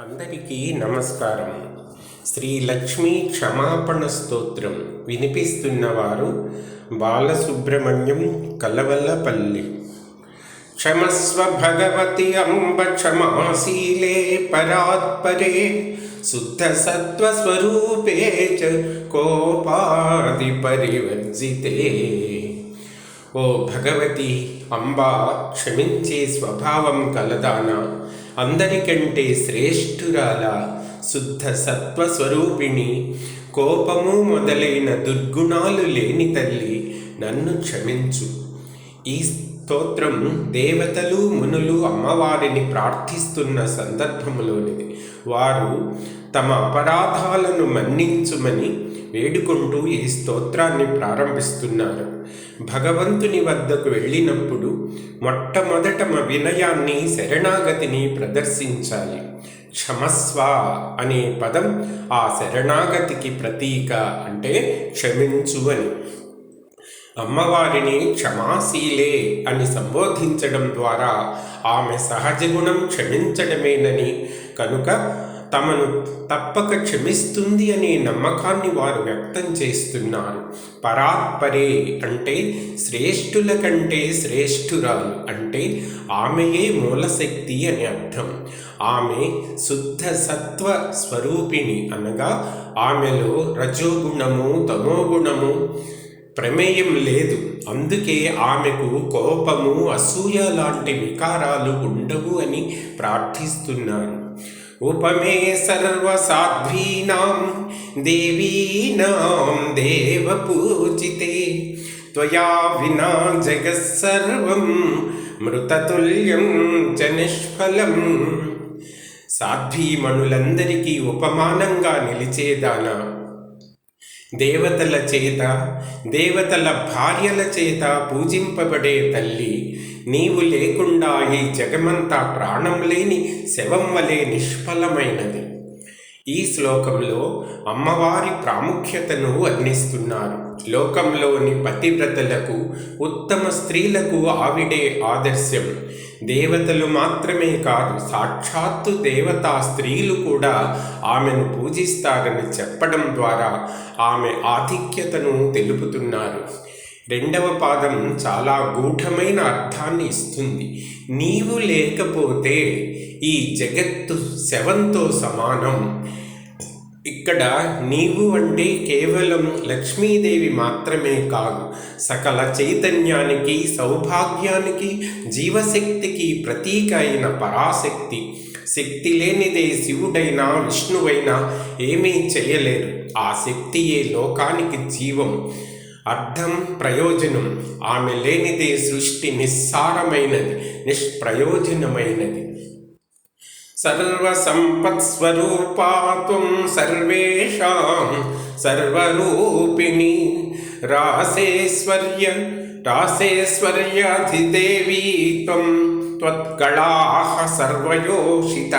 అందరికీ నమస్కారం. శ్రీ లక్ష్మీ క్షమాపణ స్తోత్రం వినిపిస్తున్నవారు బాలసుబ్రహ్మణ్యం కలవల్లపల్లి. క్షమస్వ భగవతి అంబ క్షమాశీలే పరాత్పరే శుద్ధ సత్వస్వరూపే చ కోపాది పరివర్జితే. ఓ భగవతి అంబా క్షమించే స్వభావం కలదానా? అందరికంటే శ్రేష్ఠురాల శుద్ధ సత్వస్వరూపిణి కోపము మొదలైన దుర్గుణాలు లేని తల్లి నన్ను క్షమించు. ఈ స్తోత్రం దేవతలు మునులు అమ్మవారిని ప్రార్థిస్తున్న సందర్భంలోనిది వారు తమ అపరాధాలను మన్నించుమని వేడుకుంటూ ఈ స్తోత్రాన్ని ప్రారంభిస్తున్నారు. భగవంతుని వద్దకు వెళ్ళినప్పుడు మొట్టమొదట మా వినయాన్ని శరణాగతిని ప్రదర్శించాలి. క్షమస్వ అనే పదం ఆ శరణాగతికి ప్రతీక అంటే క్షమించు అని అమ్మవారిని క్షమాశీలే అని సంబోధించడం ద్వారా ఆమె సహజ గుణం క్షమించడమేనని. కనుక తమను తప్పక క్షమిస్తుంది అనే నమ్మకాన్ని వారు వ్యక్తం చేస్తున్నారు. పరాత్పరే అంటే శ్రేష్ఠుల కంటే శ్రేష్ఠురాలు అంటే ఆమెయే మూలశక్తి అని అర్థం. ఆమె శుద్ధ సత్వ స్వరూపిణి అనగా ఆమెలో రజోగుణము తమోగుణము ప్రమేయం లేదు. అందుకే ఆమెకు కోపము అసూయ లాంటి వికారాలు ఉండవు అని ప్రార్థిస్తున్నారు. ఉపమే సర్వసాధ్వీనాం దేవీనాం దేవపూజితే త్వయా వినా జగత్సర్వం మృతతుల్యం చ నిష్ఫలం సాధ్వీమణులందరికీ ఉపమానంగా నిలిచేదాన దేవతల చేత దేవతల భార్యల చేత పూజింపబడే తల్లి నీవు లేకుండా ఈ జగమంతా ప్రాణం లేని శవం వలె నిష్ఫలమైనది. ఈ శ్లోకంలో అమ్మవారి ప్రాముఖ్యతను వర్ణిస్తున్నారు. లోకంలోని పతివ్రతలకు ఉత్తమ స్త్రీలకు ఆవిడే ఆదర్శం. దేవతలు మాత్రమే కాదు సాక్షాత్తు దేవతా స్త్రీలు కూడా ఆమెను పూజిస్తారని చెప్పడం ద్వారా ఆమె ఆధిక్యతను తెలుపుతున్నారు. రెండవ పాదం చాలా గూఢమైన అర్థాన్ని ఇస్తుంది. నీవు లేకపోతే ఈ జగత్తు శవంతో సమానం. ఇక్కడ నీవు అంటే కేవలం లక్ష్మీదేవి మాత్రమే కాదు సకల చైతన్యానికి సౌభాగ్యానికి జీవశక్తికి ప్రతీక అయిన పరాశక్తి. శక్తి లేనిదే శివుడైనా విష్ణువైనా ఏమీ చేయలేరు. ఆ శక్తియే లోకానికి జీవం. అర్థం ప్రయోజనం ఆమె లేనిదే సృష్టి నిస్సారమైనది నిష్ప్రయోజనమైనది. సర్వసంపత్స్వరూపాత్వం సర్వేషాం సర్వరూపిణి రాసేశ్వర్య రాసేశ్వర్యాధిదేవీ త్వం త్వత్కళాహ సర్వయోషిత.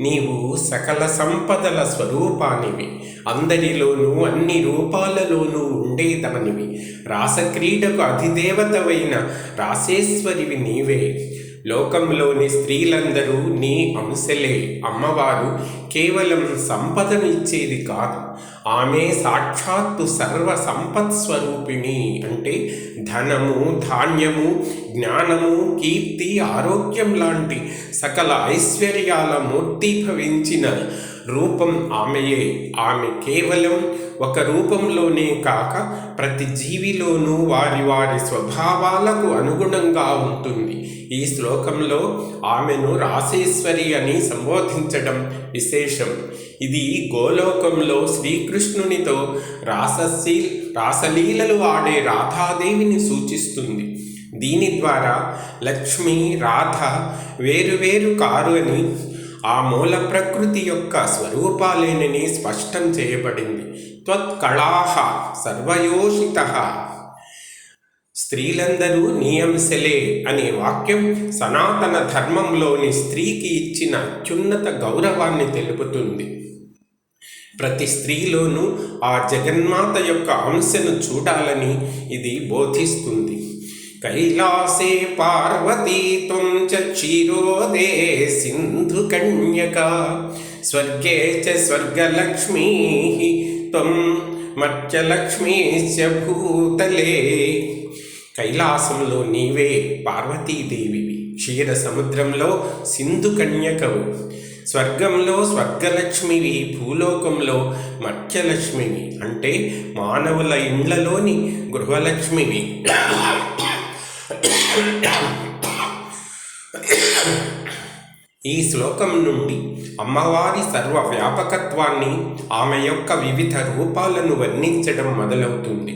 నీవు సకల సంపదల స్వరూపానివి. అందరిలోనూ అన్ని రూపాలలోనూ ఉండేదానివి రాసక్రీడకు అధిదేవతవైన రాసేశ్వరివి నీవే. లోకంలోని స్త్రీలందరూ నీ అంశలే అమ్మవారు కేవలం సంపదను ఇచ్చేది కాదు. ఆమె సాక్షాత్తు సర్వ సంపత్ స్వరూపిణి. అంటే ధనము ధాన్యము జ్ఞానము కీర్తి ఆరోగ్యం లాంటి సకల ఐశ్వర్యాల మూర్తిభవించిన రూపం ఆమెయే. ఆమె కేవలం ఒక రూపంలోనే కాక ప్రతి జీవిలోనూ వారి వారి స్వభావాలకు అనుగుణంగా ఉంటుంది. ఈ శ్లోకంలో ఆమెను రాసేశ్వరి అని సంబోధించడం విశేషం. ఇది గోలోకంలో శ్రీకృష్ణునితో రాసశీ రాసలీలలు ఆడే రాధాదేవిని సూచిస్తుంది. దీని ద్వారా లక్ష్మి రాధ వేరువేరు కారు అని ఆ మూల ప్రకృతి యొక్క స్వరూపాలేనని స్పష్టం చేయబడింది. త్వత్కళాహ సర్వయోషిత స్త్రీలందరూ నీ అనే వాక్యం సనాతన ధర్మంలోని స్త్రీకి ఇచ్చిన అత్యున్నత గౌరవాన్ని తెలుపుతుంది. ప్రతి స్త్రీలోనూ ఆ జగన్మాత యొక్క అంశను చూడాలని ఇది బోధిస్తుంది. కైలాసే పార్వతీ త్వం సింధు కన్యక స్వర్గే చ స్వర్గలక్ష్మీ त्वं మత్స్యలక్ష్మీశ్చ భూతలే కైలాసంలో నీవే పార్వతీదేవివి క్షీర సముద్రంలో సింధు కన్యకవు స్వర్గంలో స్వర్గలక్ష్మివి భూలోకంలో మత్స్యలక్ష్మివి అంటే మానవుల ఇండ్లలోని గృహలక్ష్మివి। ఈ శ్లోకం నుండి అమ్మవారి సర్వ వ్యాపకత్వాన్ని ఆమె యొక్క వివిధ రూపాలను వర్ణించడం మొదలవుతుంది.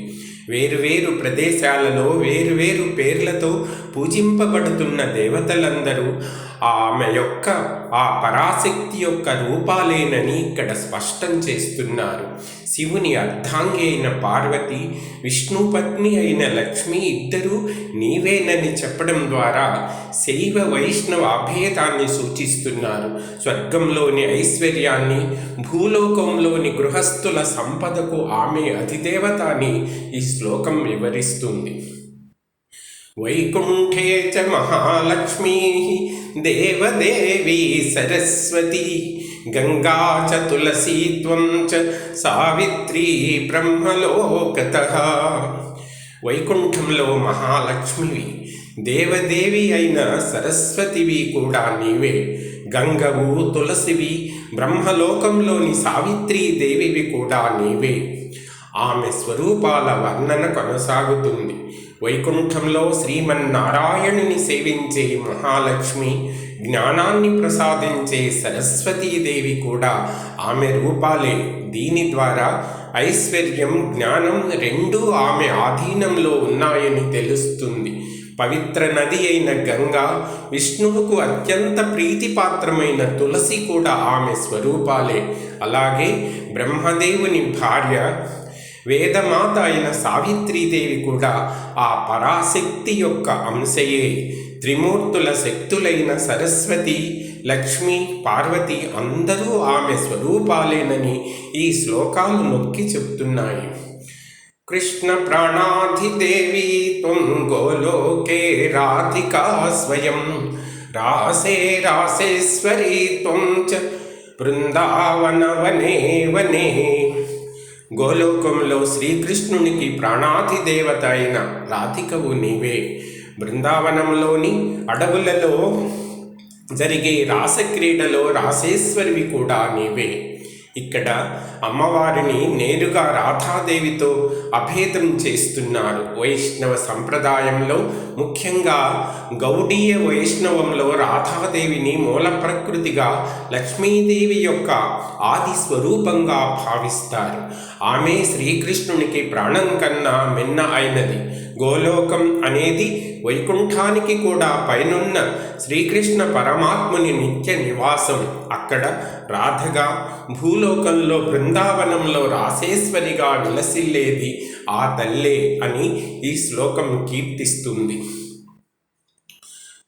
వేరువేరు ప్రదేశాలలో వేరువేరు పేర్లతో పూజింపబడుతున్న దేవతలందరూ ఆమె యొక్క ఆ పరాశక్తి యొక్క రూపాలేనని ఇక్కడ స్పష్టం చేస్తున్నారు. శివుని అర్ధాంగి అయిన పార్వతి విష్ణుపత్ని అయిన లక్ష్మి ఇద్దరూ నీవేనని చెప్పడం ద్వారా శైవ వైష్ణవ అభేదాన్ని సూచిస్తున్నారు. స్వర్గంలోని ఐశ్వర్యాన్ని భూలోకంలోని గృహస్థుల సంపదకు ఆమె అధిదేవత అని ఈ శ్లోకం వివరిస్తుంది. వైకుంఠే చ మహాలక్ష్మీ దేవదేవీ సరస్వతి గంగా చ తులసీ త్వం చ సావిత్రీ బ్రహ్మలోకత. వైకుంఠంలో మహాలక్ష్మివి దేవదేవి అయిన సరస్వతివి కూడా నీవే. గంగవు తులసివి బ్రహ్మలోకంలోని సావిత్రీ దేవివి కూడా నీవే. ఆమె స్వరూపాల వర్ణన కొనసాగుతుంది. వైకుంఠంలో శ్రీమన్నారాయణుని సేవించే మహాలక్ష్మి జ్ఞానాన్ని ప్రసాదించే సరస్వతీదేవి కూడా ఆమె రూపాలే. దీని ద్వారా ఐశ్వర్యం జ్ఞానం రెండూ ఆమె ఆధీనంలో ఉన్నాయని తెలుస్తుంది. పవిత్ర నది అయిన గంగా విష్ణువుకు అత్యంత ప్రీతిపాత్రమైన తులసి కూడా ఆమె స్వరూపాలే. అలాగే బ్రహ్మదేవుని భార్య వేదమాత అయిన సావిత్రీదేవి కూడా ఆ పరాశక్తి యొక్క అంశయే. త్రిమూర్తుల శక్తులైన సరస్వతి లక్ష్మి పార్వతి అందరూ ఆమె స్వరూపాలేనని ఈ శ్లోకాలు నొక్కి చెప్తున్నాయి. కృష్ణ ప్రాణాధిదేవి త్వం గోలోకే రాధికా స్వయం. రాసే రాసేశ్వరి త్వం చ బృందావన వనే వనే. గోలోకంలో శ్రీకృష్ణునికి ప్రాణాతిదేవత అయిన రాధికవు నీవే. బృందావనంలోని అడవులలో జరిగే రాసక్రీడలో రాసేశ్వరివి కూడా నీవే. ఇక్కడ అమ్మవారిని నేరుగా రాధాదేవితో అభేదం చేస్తున్నారు. వైష్ణవ సంప్రదాయంలో ముఖ్యంగా గౌడీయ వైష్ణవంలో రాధాదేవిని మూల ప్రకృతిగా లక్ష్మీదేవి యొక్క ఆది స్వరూపంగా భావిస్తారు. ఆమె శ్రీకృష్ణునికి ప్రాణం కన్నా మిన్న అయినది. గోలోకం అనేది వైకుంఠానికి కూడా పైనున్న శ్రీకృష్ణ పరమాత్ముని నిత్య నివాసం. అక్కడ రాధగా భూలోకంలో బృందావనంలో రాసేశ్వరిగా విలసిల్లేది ఆ తల్లే అని ఈ శ్లోకం కీర్తిస్తుంది.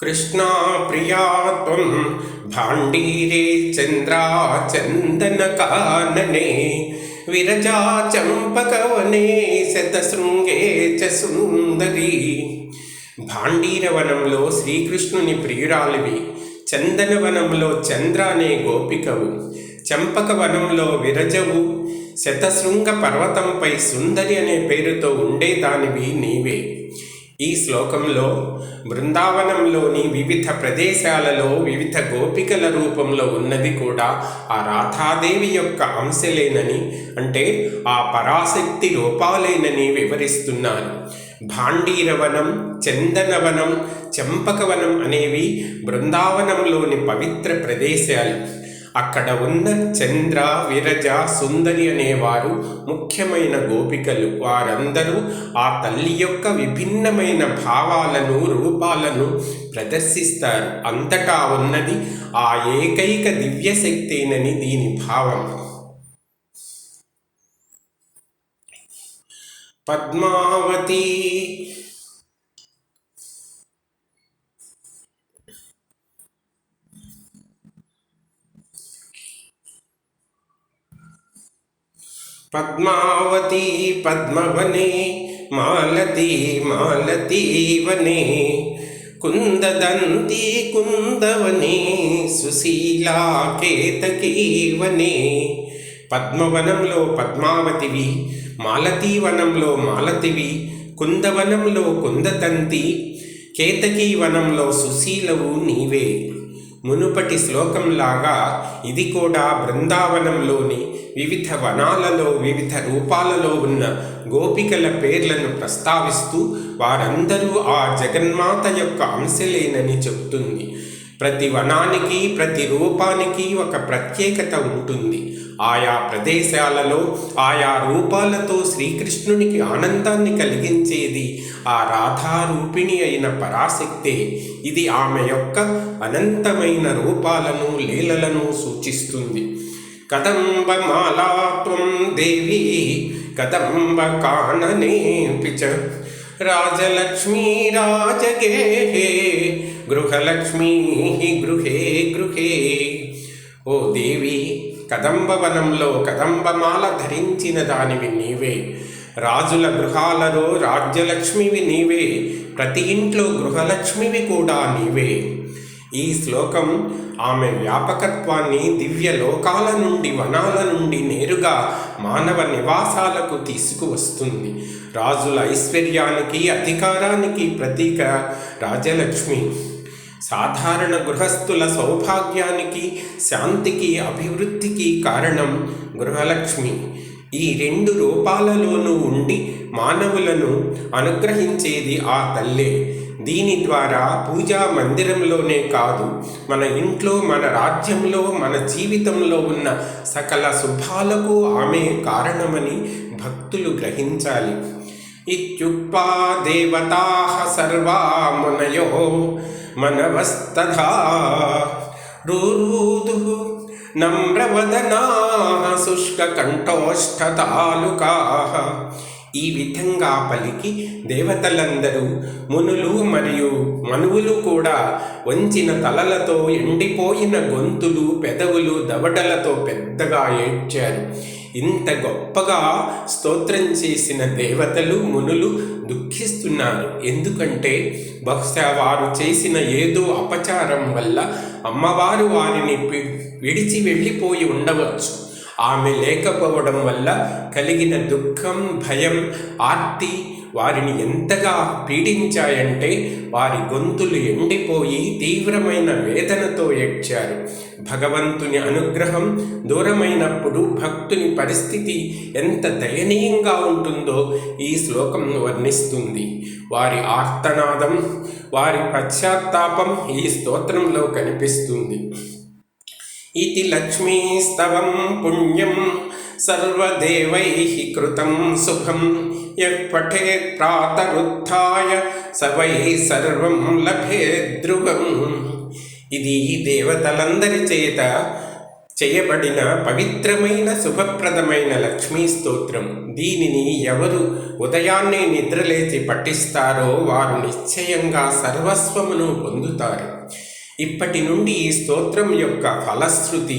కృష్ణా ప్రియా త్వం భాండీరే చంద్రా చందన విరజా చంపకవనే శతశృంగే చ సుందరి. భాండీరవనంలో శ్రీకృష్ణుని ప్రియురాలివి చందనవనంలో చంద్ర అనే గోపికవు చంపకవనంలో విరజవు. శతశృంగ పర్వతంపై సుందరి అనే పేరుతో ఉండేదానివి నీవే. ఈ శ్లోకంలో బృందావనంలోని వివిధ ప్రదేశాలలో వివిధ గోపికల రూపంలో ఉన్నది కూడా ఆ రాధాదేవి యొక్క అంశలేనని అంటే ఆ పరాశక్తి రూపాలేనని వివరిస్తున్నారు భాండీరవనం చందనవనం చంపకవనం అనేవి బృందావనంలోని పవిత్ర ప్రదేశాలు. అక్కడ ఉన్న చంద్ర విరజ సుందరి అనేవారు ముఖ్యమైన గోపికలు. వారందరూ ఆ తల్లి యొక్క విభిన్నమైన భావాలను రూపాలను ప్రదర్శిస్తారు. అంతటా ఉన్నది ఆ ఏకైక దివ్యశక్తేనని దీని భావం. పద్మావతి పద్మావతి పద్మవనే మాలతి మాలతి వనే కుందదంతి కుందవనే సుశీలా కేతకీవనే పద్మవనంలో పద్మావతివి మాలతీవనంలో మాలతివి కుందవనంలో కుందతంతి కేతకీ వనంలో సుశీలవు నీవే. మునుపటి శ్లోకంలాగా ఇది కూడా బృందావనంలోని వివిధ వనాలలో వివిధ రూపాలలో ఉన్న గోపికల పేర్లను ప్రస్తావిస్తూ వారందరూ ఆ జగన్మాత యొక్క అంశలేనని చెప్తుంది ప్రతి వనానికి ప్రతి రూపానికి ఒక ప్రత్యేకత ఉంటుంది. ఆయా ప్రదేశాలలో ఆయా రూపాలతో శ్రీకృష్ణునికి ఆనందాన్ని కలిగించేది ఆ రాధారూపిణి అయిన పరాశక్తే. ఇది ఆమె యొక్క అనంతమైన రూపాలను లీలలను సూచిస్తుంది. కదంబమాలాత్వం దేవి కదంబ కాననేపి చ రాజలక్ష్మీ రాజగేహే గృహలక్ష్మీ గృహే గృహే. ఓ దేవి కదంబవనంలో కదంబమాల ధరించిన దానివి నీవే. రాజుల గృహాలలో రాజ్యలక్ష్మివి నీవే. ప్రతి ఇంట్లో గృహలక్ష్మివి కూడా నీవే. ఈ శ్లోకం ఆమె వ్యాపకత్వాన్ని దివ్య లోకాల నుండి వనాల నుండి నేరుగా మానవ నివాసాలకు తీసుకువస్తుంది. రాజుల ఐశ్వర్యానికి అధికారానికి ప్రతీక రాజలక్ష్మి. సాధారణ గృహస్థుల సౌభాగ్యానికి శాంతికి అభివృద్ధికి కారణం గృహలక్ష్మి. ఈ రెండు రూపాలలోనూ ఉండి మానవులను అనుగ్రహించేది ఆ తల్లే. దీని ద్వారా పూజా మందిరంలోనే కాదు మన ఇంట్లో మన రాజ్యంలో మన జీవితంలో ఉన్న సకల శుభాలకు ఆమె కారణమని భక్తులు గ్రహించాలి. ఇత్యుక్వా దేవతా సర్వా మునయో మనవస్తథా. రూరూదు నమ్రవదనా శుష్కకంఠోష్ఠతాలుకా. ఈ విధంగా పలికి దేవతలందరూ మునులు మరియు మనువులు కూడా వంచిన తలలతో ఎండిపోయిన గొంతులు పెదవులు దవడలతో పెద్దగా ఏడ్చారు. ఇంత గొప్పగా స్తోత్రం చేసిన దేవతలు మునులు దుఃఖిస్తున్నారు. ఎందుకంటే బహుశా వారు చేసిన ఏదో అపచారం వల్ల అమ్మవారు వారిని విడిచి వెళ్ళిపోయి ఉండవచ్చు. ఆమె లేకపోవడం వల్ల కలిగిన దుఃఖం భయం ఆర్తి వారిని ఎంతగా పీడించాయంటే వారి గొంతులు ఎండిపోయి తీవ్రమైన వేదనతో ఏడ్చారు. భగవంతుని అనుగ్రహం దూరమైనప్పుడు భక్తుని పరిస్థితి ఎంత దయనీయంగా ఉంటుందో ఈ శ్లోకం వర్ణిస్తుంది. వారి ఆర్తనాదం వారి పశ్చాత్తాపం ఈ స్తోత్రంలో కనిపిస్తుంది. ఇది లక్ష్మీస్తవం పుణ్యం సర్వదేవైః కృతం సుఖం యః పఠేత్ ప్రాతరుత్థాయ సర్వం లభే ధ్రువం ఇది దేవతలందరి చేత చేయబడిన పవిత్రమైన శుభప్రదమైన లక్ష్మీ స్తోత్రం దీనిని ఎవరు ఉదయాన్నే నిద్రలేచి పఠిస్తారో వారు నిశ్చయంగా సర్వస్వమును పొందుతారు. ఇప్పటి నుండి ఈ స్తోత్రం యొక్క ఫలశ్రుతి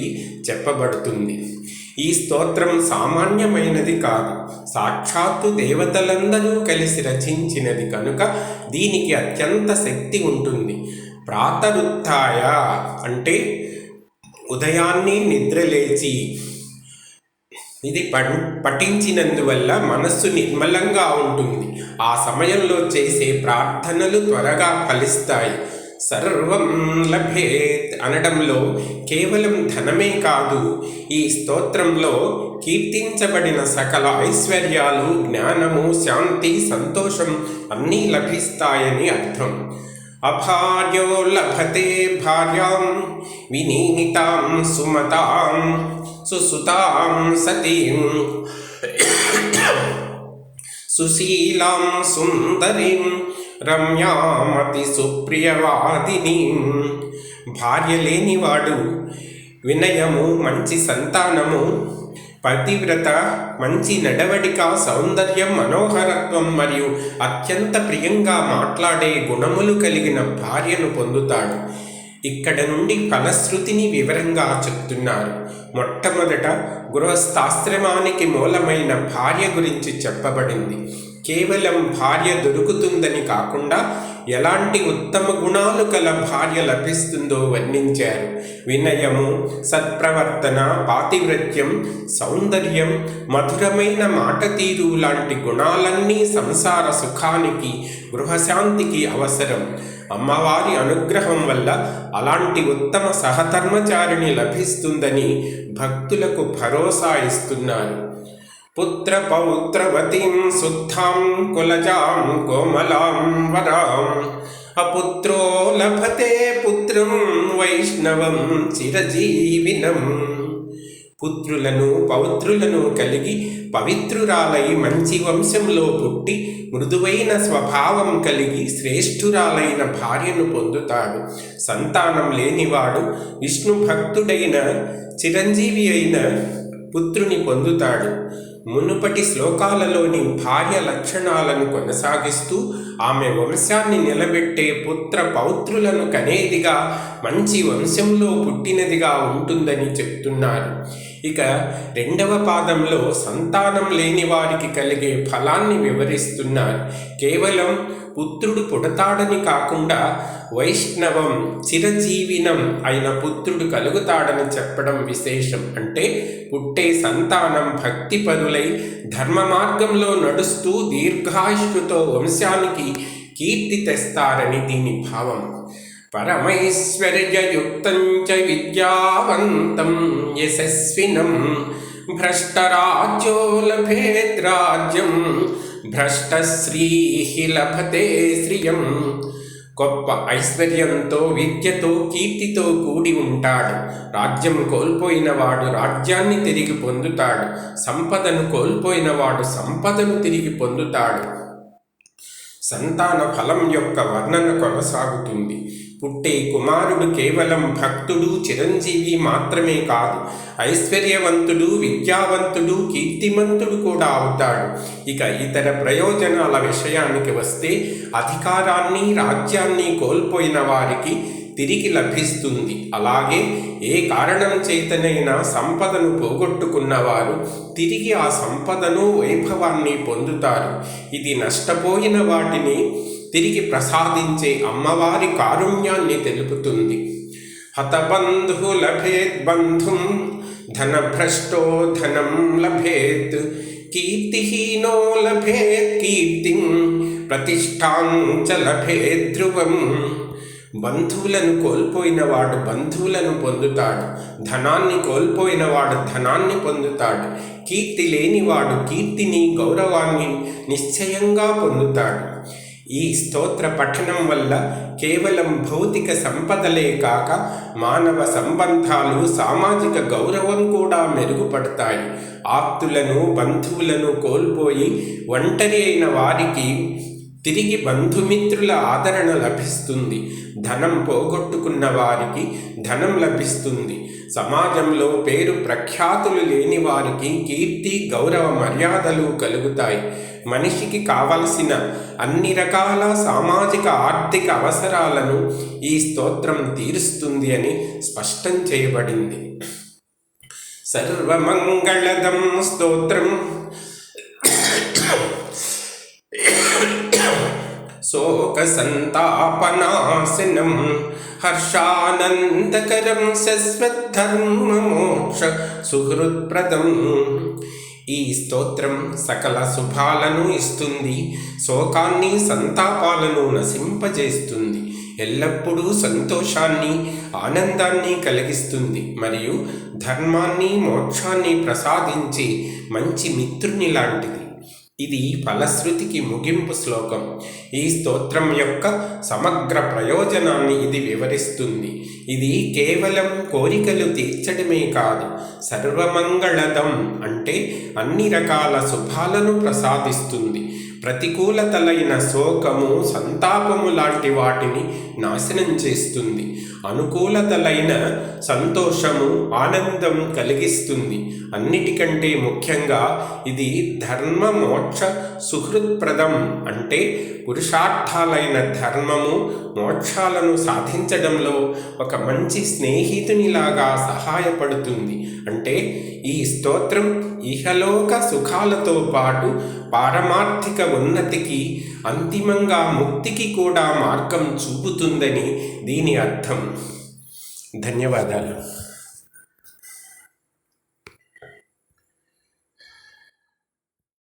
చెప్పబడుతుంది. ఈ స్తోత్రం సామాన్యమైనది కాదు. సాక్షాత్తు దేవతలందరూ కలిసి రచించినది కనుక దీనికి అత్యంత శక్తి ఉంటుంది. ప్రాతరుత్థాయ అంటే ఉదయాన్నే నిద్రలేచి ఇది పఠించినందువల్ల మనస్సు నిర్మలంగా ఉంటుంది. ఆ సమయంలో చేసే ప్రార్థనలు త్వరగా ఫలిస్తాయి. సర్వం లభేత్ అనడంలో కేవలం ధనమే కాదు ఈ స్తోత్రంలో కీర్తించబడిన సకల ఐశ్వర్యాలు జ్ఞానము శాంతి సంతోషం అన్నీ లభిస్తాయని అర్థం. అభార్యో లభతే భార్యాం వినీతాం సుమతాం సుసుతాం సతీం సుశీలాం సుందరీం రమ్యామతి సుప్రియవాదిని. భార్య లేనివాడు వినయము మంచి సంతానము పతివ్రత మంచి నడవడిక సౌందర్యం మనోహరత్వం మరియు అత్యంత ప్రియంగా మాట్లాడే గుణములు కలిగిన భార్యను పొందుతాడు. ఇక్కడ నుండి ఫలశ్రుతిని వివరంగా చెప్తున్నారు. మొట్టమొదట గృహస్థాశ్రమానికి మూలమైన భార్య గురించి చెప్పబడింది. కేవలం భార్య దొరుకుతుందని కాకుండా ఎలాంటి ఉత్తమ గుణాలు కల భార్య లభిస్తుందో వర్ణించారు. వినయము సత్ప్రవర్తన పాతివ్రత్యం సౌందర్యం మధురమైన మాట తీరు లాంటి గుణాలన్నీ సంసార సుఖానికి గృహశాంతికి అవసరం. అమ్మవారి అనుగ్రహం వల్ల అలాంటి ఉత్తమ సహధర్మచారిణి లభిస్తుందని భక్తులకు భరోసా ఇస్తున్నారు. పుత్ర పౌత్రవతీం శుద్ధాం కులజాం కోమలాం వరాం. అపుత్రో లభతే పుత్రం వైష్ణవం చిరజీవినం. పుత్రులను పౌత్రులను కలిగి పవిత్రురాలై మంచి వంశంలో పుట్టి మృదువైన స్వభావం కలిగి శ్రేష్ఠురాలైన భార్యను పొందుతాడు. సంతానం లేనివాడు విష్ణు భక్తుడైన చిరంజీవి అయిన పుత్రుని పొందుతాడు. మునుపటి శ్లోకాలలోని భార్య లక్షణాలను కొనసాగిస్తూ ఆమె వంశాన్ని నిలబెట్టే పుత్ర పౌత్రులను కనేదిగా మంచి వంశంలో పుట్టినదిగా ఉంటుందని చెప్తున్నారు. ఇక రెండవ పాదంలో సంతానం లేని వారికి కలిగే ఫలాన్ని వివరిస్తున్నారు కేవలం పుత్రుడు పుడతాడని కాకుండా వైష్ణవం చిరజీవినం అయిన పుత్రుడు కలుగుతాడని చెప్పడం విశేషం. అంటే పుట్టే సంతానం భక్తి పరులై ధర్మ మార్గంలో నడుస్తూ దీర్ఘాయుషుతో వంశానికి కీర్తి తెస్తారని దీని భావం. పరమైశ్వర్యయుక్తం చ విద్యావంతం యశస్వినం భ్రష్టరాజ్యో లభేద్రాజ్యం భ్రష్టశ్రీ లభతే శ్రియం గొప్ప ఐశ్వర్యంతో విద్యతో కీర్తితో కూడి ఉంటాడు. రాజ్యం కోల్పోయినవాడు రాజ్యాన్ని తిరిగి పొందుతాడు. సంపదను కోల్పోయినవాడు సంపదను తిరిగి పొందుతాడు. సంతాన ఫలం యొక్క వర్ణన కొనసాగుతుంది. పుట్టే కుమారుడు కేవలం భక్తుడు చిరంజీవి మాత్రమే కాదు ఐశ్వర్యవంతుడు విద్యావంతుడు కీర్తిమంతుడు కూడా అవుతాడు. ఇక ఇతర ప్రయోజనాల విషయానికి వస్తే అధికారాన్ని రాజ్యాన్ని కోల్పోయిన వారికి తిరిగి లభిస్తుంది. అలాగే ఏ కారణం చేతనైనా సంపదను పోగొట్టుకున్నవారు తిరిగి ఆ సంపదను వైభవాన్ని పొందుతారు. ఇది నష్టపోయిన వాటిని తిరిగి ప్రసాదించే అమ్మవారి కారుణ్యాన్ని తెలుపుతుంది. హతబంధు లభేత్ బంధుం ధనభ్రష్టో ధనం లభేత్ కీర్తిహీనో లభేత్ కీర్తిం ప్రతిష్టాం చ లభేత్ ధ్రువం. బంధువులను కోల్పోయినవాడు బంధువులను పొందుతాడు. ధనాన్ని కోల్పోయినవాడు ధనాన్ని పొందుతాడు. కీర్తి లేనివాడు కీర్తిని గౌరవాన్ని నిశ్చయంగా పొందుతాడు. ఈ స్తోత్ర పఠనం వల్ల కేవలం భౌతిక సంపదలే కాక మానవ సంబంధాలు సామాజిక గౌరవం కూడా మెరుగుపడతాయి. ఆప్తులను బంధువులను కోల్పోయి ఒంటరి అయిన వారికి తిరిగి బంధుమిత్రుల ఆదరణ లభిస్తుంది. ధనం పోగొట్టుకున్న వారికి ధనం లభిస్తుంది. సమాజంలో పేరు ప్రఖ్యాతులు లేని వారికి కీర్తి గౌరవ మర్యాదలు కలుగుతాయి. మనిషికి కావలసిన అన్ని రకాల సామాజిక ఆర్థిక అవసరాలను ఈ స్తోత్రం తీరుస్తుంది అని స్పష్టం చేయబడింది. సర్వమంగళదం స్తోత్రం. శోకసంతాపనాశనం. హర్షానందకరం శశ్వద్ధర్మమోక్ష సుహృత్ప్రదం. ఈ స్తోత్రం సకల శుభాలను ఇస్తుంది. శోకాన్ని సంతాపాలను నశింపజేస్తుంది. ఎల్లప్పుడూ సంతోషాన్ని ఆనందాన్ని కలిగిస్తుంది. మరియు ధర్మాన్ని మోక్షాన్ని ప్రసాదించే మంచి మిత్రుని లాంటిది. ఇది ఫలశ్రుతికి ముగింపు శ్లోకం. ఈ స్తోత్రం యొక్క సమగ్ర ప్రయోజనాన్ని ఇది వివరిస్తుంది. ఇది కేవలం కోరికలు తీర్చడమే కాదు సర్వమంగళదం అంటే అన్ని రకాల శుభాలను ప్రసాదిస్తుంది. ప్రతికూలతలైన శోకము సంతాపము లాంటి వాటిని నాశనం చేస్తుంది. అనుకూలతలైన సంతోషము ఆనందం కలిగిస్తుంది. అన్నిటికంటే ముఖ్యంగా ఇది ధర్మ మోక్ష సుహృత్ప్రదం అంటే పురుషార్థాలైన ధర్మము మోక్షాలను సాధించడంలో ఒక మంచి స్నేహితునిలాగా సహాయపడుతుంది. అంటే ఈ స్తోత్రం ఇహలోక సుఖాలతో పాటు పారమార్థిక ఉన్నతికి అంతిమంగా ముక్తికి కూడా మార్గం చూపుతుందని దీని అర్థం ధన్యవాదాలు